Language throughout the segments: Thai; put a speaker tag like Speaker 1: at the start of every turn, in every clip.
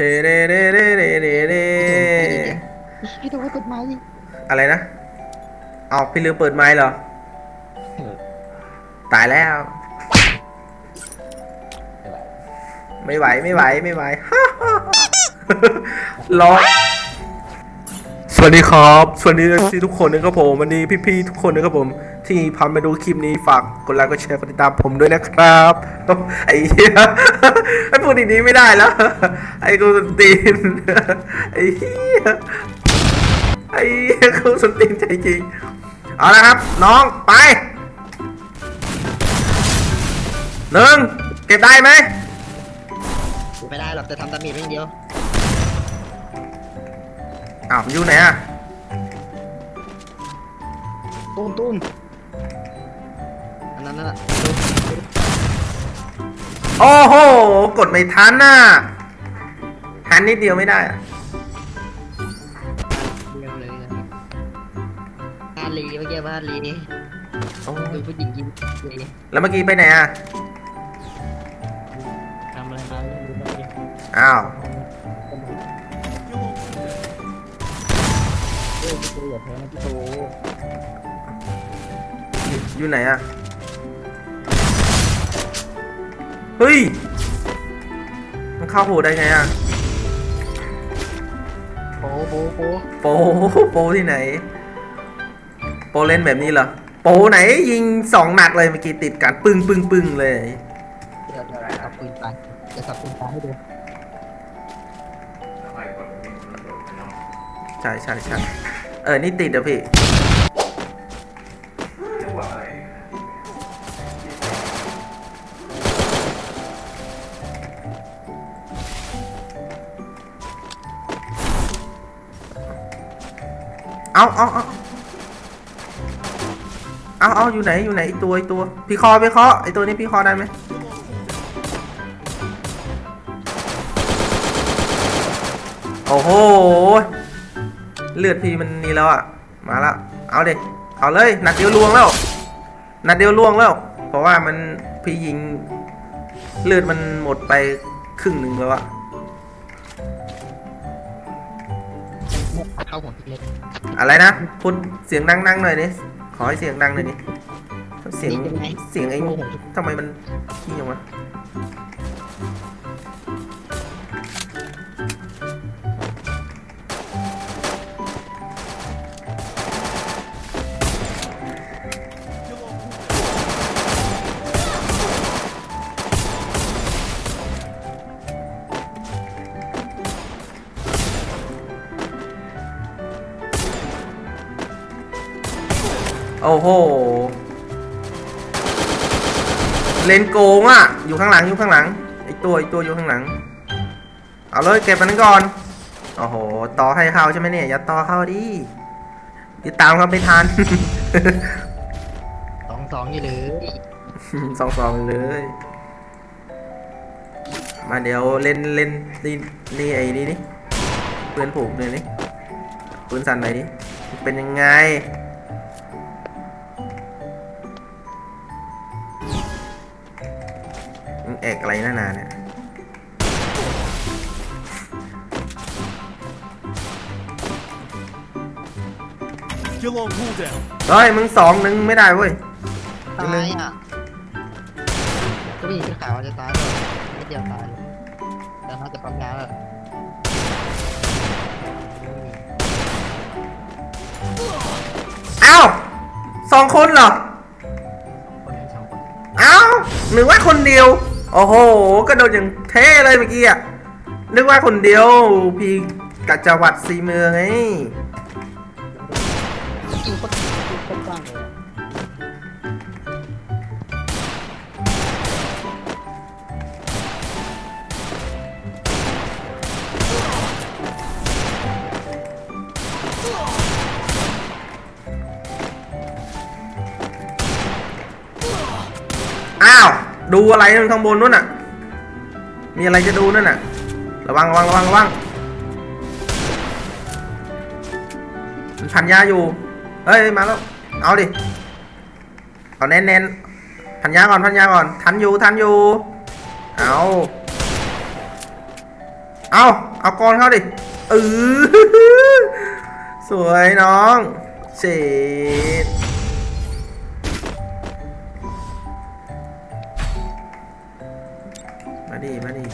Speaker 1: เดเดเดเดเดเดเด
Speaker 2: พี่ดูว่ากฎหมาย
Speaker 1: อะไรนะเอาพี่ลืมเปิดไมค์เหรอ ตายแล้ว ไม่ไหวไม่ไหวไม่ไหวร้อนสวัสดีครับ สวัสดีทุกคนนะครับผมวันนี้พี่ๆทุกคนนะครับผม ที่ผ่านมาดูคลิปนี้ฝากกดไลค์กดแชร์กดติดตามผมด้วยนะครับไอ้เหี้ยไอ้พูดอย่างนี้ไม่ได้แล้ว ไอ้กูสนตีนไอ้เหี้ยไอ้เหี้ยกูสนตีนใจจริงเอาละครับ น้องไปหนึ่งเก็บได้ไหม
Speaker 2: ไม่ได้หรอกแต่ทำตามมีดไม่เดียว
Speaker 1: อ้าวมันอยู่ไหนอะ
Speaker 2: ตุ้มตุ้ม อันนั้นนั่นแหละ
Speaker 1: โอ้โห กดไม่ทันน่ะทันนิดเดียวไม่ได้อะ
Speaker 2: เดียวเลยบ้านลีเมื่อกี้บ้านลี
Speaker 1: โอ้
Speaker 2: ดู
Speaker 1: ย
Speaker 2: ผู้หญิงยิ้มลี
Speaker 1: แล้วเมื่อกี้ไปไหนอะ
Speaker 2: ทำอะไรมาไม่รู้เลย
Speaker 1: อ้าว
Speaker 2: เฮ้ยพี่ตูอย่าแพ้นะพี่ตู
Speaker 1: อยู่ไหนอะ เฮ้ย มันเข้าหูได้ไงอะ
Speaker 2: โป๊โป๊โป๊
Speaker 1: โปโปที่ไหน โปเล่นแบบนี้เหรอ โปไหนยิงสองนัดเลยเมื่อกี้ติดกันปึ้งปึ้งปึ้งเลย
Speaker 2: เดี๋ยวเดี๋ยวเอาปืนไปจะสับปืนไปให้ดู
Speaker 1: ใช่ใช่ใช่เออ นี่ติดเหรอพี่ เอาเอาเอาเอาเอาอยู่ไหนอยู่ไหนไอตัวไอตัวพี่คอพี่คอไอตัวนี้พี่คอได้ไหมโอ้โห เลือดพี่มันนี่แล้วอะ มาละ เอาเด็เอาเลย นัดเดียวลวงแล้ว นัดเดียวลวงแล้ว เพราะว่ามันพี่ยิง เลือดมันหมดไปครึ่งหนึ่งแล้วอะ
Speaker 2: เข้าหัวพี่เล็ก
Speaker 1: อะไรนะพูดเสียงดังๆหน่อยดิขอให้เสียงดังหน่อยดิเสียงเสียงไอ้ทำไมมันขี้อย่างวะ โอ้โห เลนโกงอะ อยู่ข้างหลังอยู่ข้างหลัง ไอตัวไอตัวอยู่ข้างหลัง เอาเลยเก็บมันก่อน โอ้โห ต่อให้เข้าใช่ไหมเนี่ย อย่าต่อเข้าดิติดตามครับไม่ทัน
Speaker 2: สองสองอยู่เลย
Speaker 1: สองสองเลย มาเดี๋ยวเล่นเล่นนี่นี่ไอ้นี่นี่ปืนผูกเลยนี่ปืนสั่นไหนอยดิเป็นยังไง มึงเอกอะไรนานาเนี่ย
Speaker 3: Kill on cooldown.
Speaker 1: เฮ้ยมึงสองหนึ่งไม่ได้เว้ย
Speaker 2: ตายอะก็ผู้หญิงที่ขาวจะตายเลยไม่เดียวตายเลยแต่น่าจะปั๊มยาแล้ว
Speaker 1: เอ้าสองคนเหรอ
Speaker 2: คนที่สองคน
Speaker 1: เอ้านึกว่าคนเดียว โอ้โหกระโดดอย่างเท่เลยเมื่อกี้อะนึกว่าคนเดียวพี่กัจจวัดสีเมืองไง ดูอะไรนั่นข้างบนนู้นน่ะ มีอะไรจะดูนั่นน่ะ ระวังระวังระวังระวังมันพันยาอยู่เฮ้ยมาแล้ว เอาดิ เอาแน่นแน่นพันยาก่อนพันยาก่อน ทันอยู่ทันอยู่ เอาเอาเอากรเข้าดิเออสวยน้องเสร็จ ดิมาดิ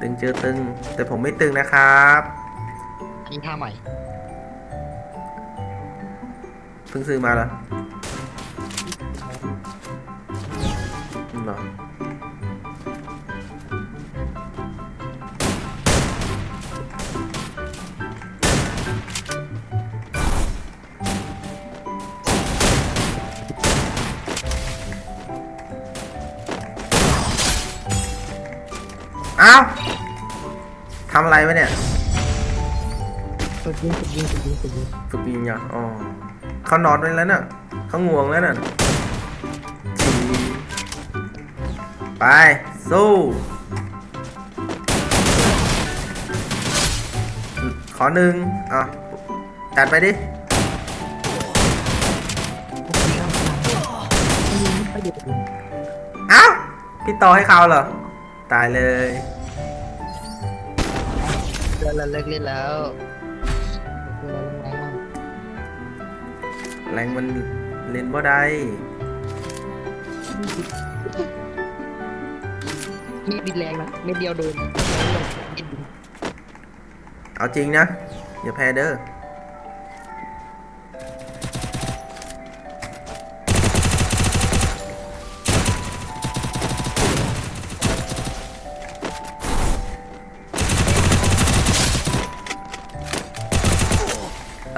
Speaker 1: ตึงเจอตึง แต่ผมไม่ตึงนะครับ
Speaker 2: อันนี้ท่าใหม่
Speaker 1: เพิ่งซื้อมาเหรอเหรอ เอ้าทำอะไรวะเนี่ย
Speaker 2: ฝึกยิงฝึกยิงฝึกยิงฝึกยิง
Speaker 1: ฝึกยิงเหรออ๋อเขานอนไว้แล้วน่ะเขาง่วงแล้วน่ะจีไป สู้ขอหนึ่งอะจัดไปดิเอ้าพี่ต่อให้เขาเหรอ ตายเลย
Speaker 2: เลิกเลิกเล่นแล้วเลิกเล่นแล้วแรงมาก
Speaker 1: แรงมันเล่นบ่ได้
Speaker 2: มีดบินแรงนะเม็ดเดียวโดนบิน
Speaker 1: เอาจริงนะ อย่าแพ้เด้อ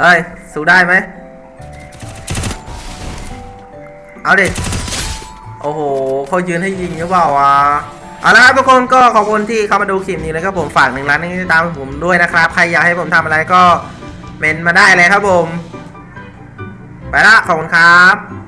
Speaker 1: เอ้ย สู้ได้ไหม เอาดิ โอ้โหเขายืนให้ยิงหรือเปล่าวะเอาละครับทุกคนก็ขอบคุณที่เข้ามาดูคลิปนี้นะครับผมฝากหนึ่งล้านนี้ตามผมด้วยนะครับ ใครอยากให้ผมทำอะไรก็เมนมาได้เลยครับผม ไปละขอบคุณครับ